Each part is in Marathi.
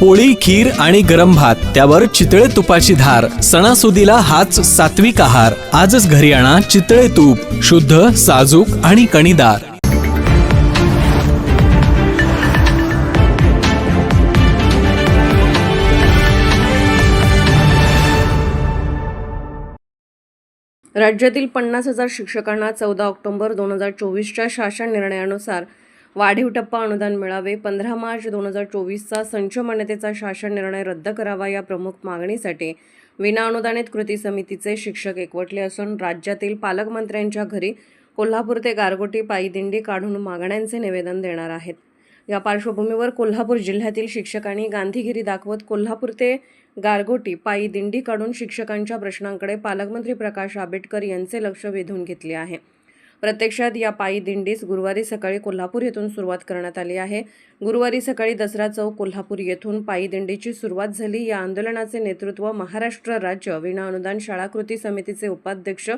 पोळी खीर आणि गरम भात त्यावर चितळे तुपाची धार सणासुदीला हाच सात्विक आहार. आजच घरी आणा चितळे तूप शुद्ध साजूक आणि कणीदार. राज्यातील पन्नास हजार शिक्षकांना चौदा ऑक्टोबर दोन हजार चोवीसच्या शासन निर्णयानुसार वाढीव टप्पा अनुदान मिळावे. पंधरा मार्च दोन हजार चोवीसचा संच मान्यतेचा शासन निर्णय रद्द करावा या प्रमुख मागणीसाठी विनाअनुदानित कृती समितीचे शिक्षक एकवटले असून राज्यातील पालकमंत्र्यांच्या घरी कोल्हापूर ते गारगोटी पायी दिंडी काढून मागण्यांचे निवेदन देणार आहेत. या पार्श्वभूमीवर कोल्हापूर जिल्ह्यातील शिक्षकांनी गांधीगिरी दाखवत कोल्हापूर ते गारगोटी पायी दिंडी काढून शिक्षकांच्या प्रश्नांकडे पालकमंत्री प्रकाश आंबेडकर यांचे लक्ष वेधून घेतले आहे. प्रत्यक्षात या पायी दिंडीस गुरुवारी सकाळी कोल्हापूर येथून सुरुवात करण्यात आली आहे. गुरुवारी सकाळी दसरा चौक कोल्हापूर येथून पायी दिंडीची सुरुवात झाली. या आंदोलनाचे नेतृत्व महाराष्ट्र राज्य विनाअनुदान शाळा कृती समितीचे उपाध्यक्ष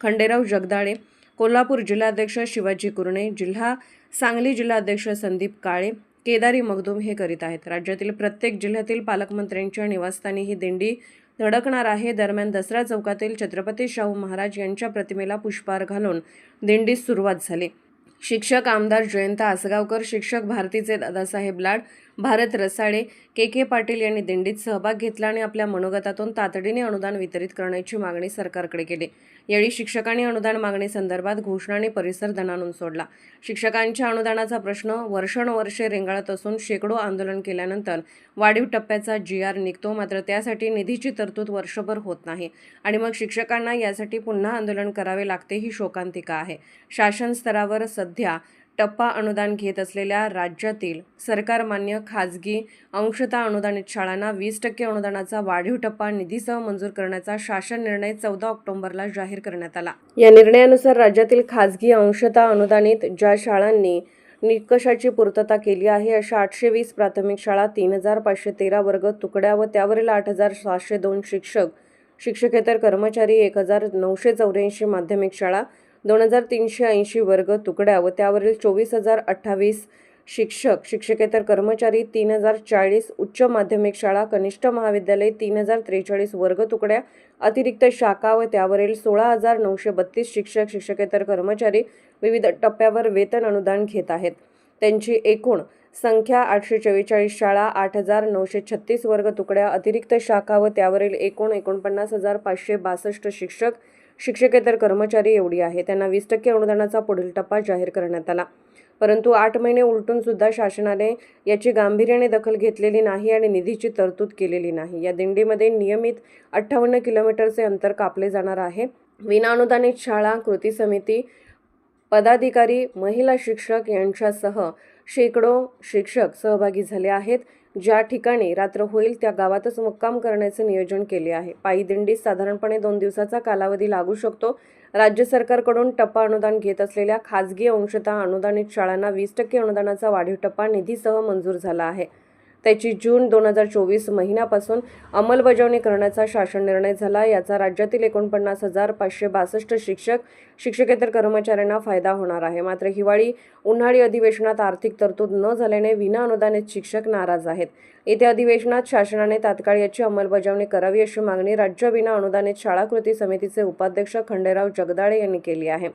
खंडेराव जगदाळे कोल्हापूर जिल्हाध्यक्ष शिवाजी कुरणे जिल्हा सांगली जिल्हाध्यक्ष संदीप काळे केदारी मगदूम हे करीत आहेत. राज्यातील प्रत्येक जिल्ह्यातील पालकमंत्र्यांच्या निवासस्थानी ही दिंडी धडकणार आहे. दरम्यान दसरा चौकातील छत्रपती शाहू महाराज यांच्या प्रतिमेला पुष्पहार घालून दिंडीस सुरुवात झाली. शिक्षक आमदार जयंत आसगावकर शिक्षक भारतीचे दादासाहेब लाड भारत रसाळे के के पाटील यांनी दिंडीत सहभाग घेतला आणि आपल्या मनोगतातून तातडीने अनुदान वितरित करण्याची मागणी सरकारकडे केली. यावेळी शिक्षकांनी अनुदान मागणीसंदर्भात घोषणा आणि परिसर धनानून सोडला. शिक्षकांच्या अनुदानाचा प्रश्न वर्षानुवर्षे रेंगाळत असून शेकडो आंदोलन केल्यानंतर वाढीव टप्प्याचा जी आर निघतो. मात्र त्यासाठी निधीची तरतूद वर्षभर होत नाही आणि मग शिक्षकांना यासाठी पुन्हा आंदोलन करावे लागते ही शोकांतिका आहे. शासन स्तरावर सध्या टप्पा अनुदान घेत असलेल्या राज्यातील सरकारमान्य खाजगी अंशता अनुदानित शाळांना वीस टक्के अनुदानाचा वाढीव टप्पा निधीसह मंजूर करण्याचा शासन निर्णय चौदा ऑक्टोबरला जाहीर करण्यात आला. या निर्णयानुसार राज्यातील खाजगी अंशता अनुदानित ज्या शाळांनी निकषाची पूर्तता केली आहे अशा आठशे वीस प्राथमिक शाळा तीन हजार पाचशे तेरा वर्ग तुकड्या व त्यावरील आठ हजार सहाशे दोन शिक्षक शिक्षकेतर कर्मचारी एक हजार नऊशे चौऱ्याऐंशी माध्यमिक शाळा दोन हजार तीनशे ऐंशी वर्ग तुकड्या व त्यावरील चोवीस हजार अठ्ठावीस शिक्षक शिक्षकेतर कर्मचारी तीन हजार चाळीस उच्च माध्यमिक शाळा कनिष्ठ महाविद्यालय तीन हजार त्रेचाळीस वर्ग तुकड्या अतिरिक्त शाखा व त्यावरील सोळा हजार नऊशे बत्तीस शिक्षक शिक्षकेतर कर्मचारी विविध टप्प्यावर वेतन अनुदान घेत आहेत. त्यांची एकूण संख्या आठशे चव्वेचाळीस शाळा आठ हजार नऊशे छत्तीस वर्ग तुकड्या अतिरिक्त शाखा व त्यावरील एकूण एकोणपन्नास हजार पाचशे बासष्ट शिक्षक शिक्षकेतर कर्मचारी एवढी आहे. त्यांना वीस टक्के अनुदानाचा पुढील टप्पा जाहीर करण्यात आला. परंतु आठ महिने उलटून सुद्धा शासनाने याची गांभीर्याने दखल घेतलेली नाही आणि निधीची तरतूद केलेली नाही. या दिंडीमध्ये नियमित अठ्ठावन्न किलोमीटरचे अंतर कापले जाणार आहे. विनाअनुदानित शाळा कृती समिती पदाधिकारी महिला शिक्षक यांच्यासह शेकडो शिक्षक सहभागी झाले आहेत. ज्या ठिकाणी रात्र होईल त्या गावातच मुक्काम करण्याचे नियोजन केले आहे. पायी दिंडीस साधारणपणे दोन दिवसाचा कालावधी लागू शकतो. राज्य सरकारकडून टप्पा अनुदान घेत असलेल्या खाजगी अंशतः अनुदानित शाळांना वीस टक्के अनुदानाचा वाढीव टप्पा निधीसह मंजूर झाला आहे. त्याची जून दोन हजार चोवीस महिन्यापासून अंमलबजावणी करण्याचा शासन निर्णय झाला. याचा राज्यातील एकोणपन्नास हजार पाचशे बासष्ट शिक्षक शिक्षकेतर कर्मचाऱ्यांना फायदा होणार आहे. मात्र हिवाळी उन्हाळी अधिवेशनात आर्थिक तरतूद न झाल्याने विनाअनुदानित शिक्षक नाराज आहेत. येत्या अधिवेशनात शासनाने तात्काळ याची अंमलबजावणी करावी अशी मागणी राज्य विना अनुदानित शाळा कृती समितीचे उपाध्यक्ष खंडेराव जगदाळे यांनी केली आहे.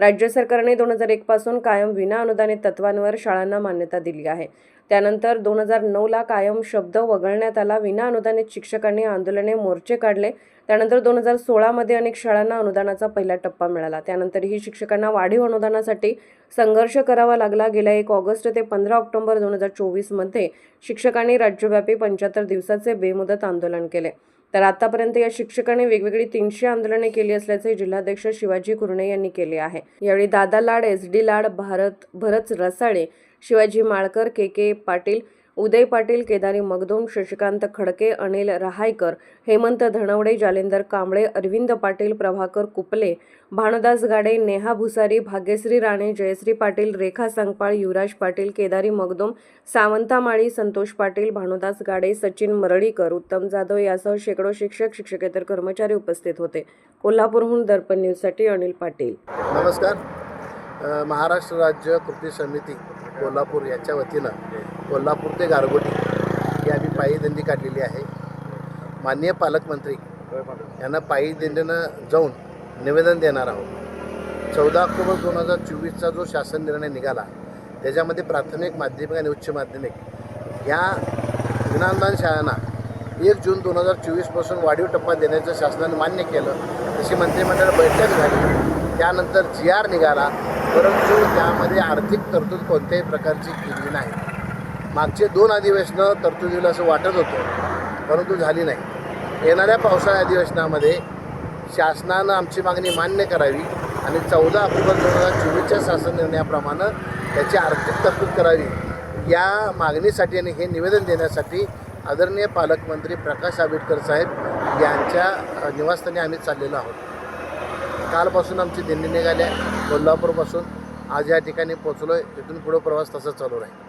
राज्य सरकारने दोन हजार एकपासून कायम विना अनुदानित तत्वांवर शाळांना मान्यता दिली आहे. त्यानंतर दोन हजार नऊला कायम शब्द वगळण्यात आला. विना अनुदानित शिक्षकांनी आंदोलने मोर्चे काढले. त्यानंतर दोन हजार सोळामध्ये अनेक शाळांना अनुदानाचा पहिला टप्पा मिळाला. त्यानंतरही शिक्षकांना वाढीव अनुदानासाठी संघर्ष करावा लागला. गेल्या एक ऑगस्ट ते पंधरा ऑक्टोबर दोन हजार चोवीसमध्ये शिक्षकांनी राज्यव्यापी पंच्याहत्तर दिवसाचे बेमुदत आंदोलन केले. तर आतापर्यंत या शिक्षकांनी वेगवेगळी तीनशे आंदोलने केली असल्याचे जिल्हाध्यक्ष शिवाजी कुरणे यांनी केले आहे. यावेळी Dada Lad S D Lad Bharat Bharat Rasale Shivaji Malkar K K Patil Uday Patil Kedari Magdum Shashikant Khadke Anil Rahaykar Hemant Dhanawade Jalindar Kamble Arvind Patil Prabhakar Kuple Bhanudas Gade Neha Bhusari Bhagyashree Rane Jayashree Patil Rekha Sangpal Yuvraj Patil Kedari Magdum Savanta Mali Santosh Patil Bhanudas Gade Sachin Maralikar Uttam Jadhav यासह शेकडो शिक्षक शिक्षकेतर कर्मचारी उपस्थित होते. कोल्हापूरहून दर्पण न्यूजसाठी अनिल पाटील. नमस्कार. महाराष्ट्र राज्य कृती समिती कोल्हापूर याच्या वतीनं कोल्हापूर ते गारगोटी ही आम्ही पायी दिंडी काढलेली आहे. माननीय पालकमंत्री यांना पायी दिंडीनं जाऊन निवेदन देणार आहोत. चौदा ऑक्टोबर दोन हजार चोवीसचा जो शासन निर्णय निघाला त्याच्यामध्ये प्राथमिक माध्यमिक आणि उच्च माध्यमिक या ज्ञानदान शाळांना एक जून दोन हजार चोवीसपासून वाढीव टप्पा देण्याचं शासनाने मान्य केलं तशी मंत्रिमंडळ बैठक झाली. त्यानंतर जी आर निघाला परंतु त्यामध्ये आर्थिक तरतूद कोणत्याही प्रकारची केली नाही. मागचे दोन अधिवेशनं तरतुदीला असं वाटत होतं परंतु झाली नाही. येणाऱ्या पावसाळ्या अधिवेशनामध्ये शासनानं आमची मागणी मान्य करावी आणि चौदा ऑक्टोबर दोन हजार चोवीसच्या शासन निर्णयाप्रमाणे त्याची आर्थिक तरतूद करावी या मागणीसाठी आणि हे निवेदन देण्यासाठी आदरणीय पालकमंत्री प्रकाश आंबेडकर साहेब यांच्या निवासस्थानी आम्ही चाललेलो आहोत. कालपासून आमची दिंडी निघाली आहे. कोल्हापूरपासून आज या ठिकाणी पोचलो आहे तिथून पुढं प्रवास तसाच चालू राहील.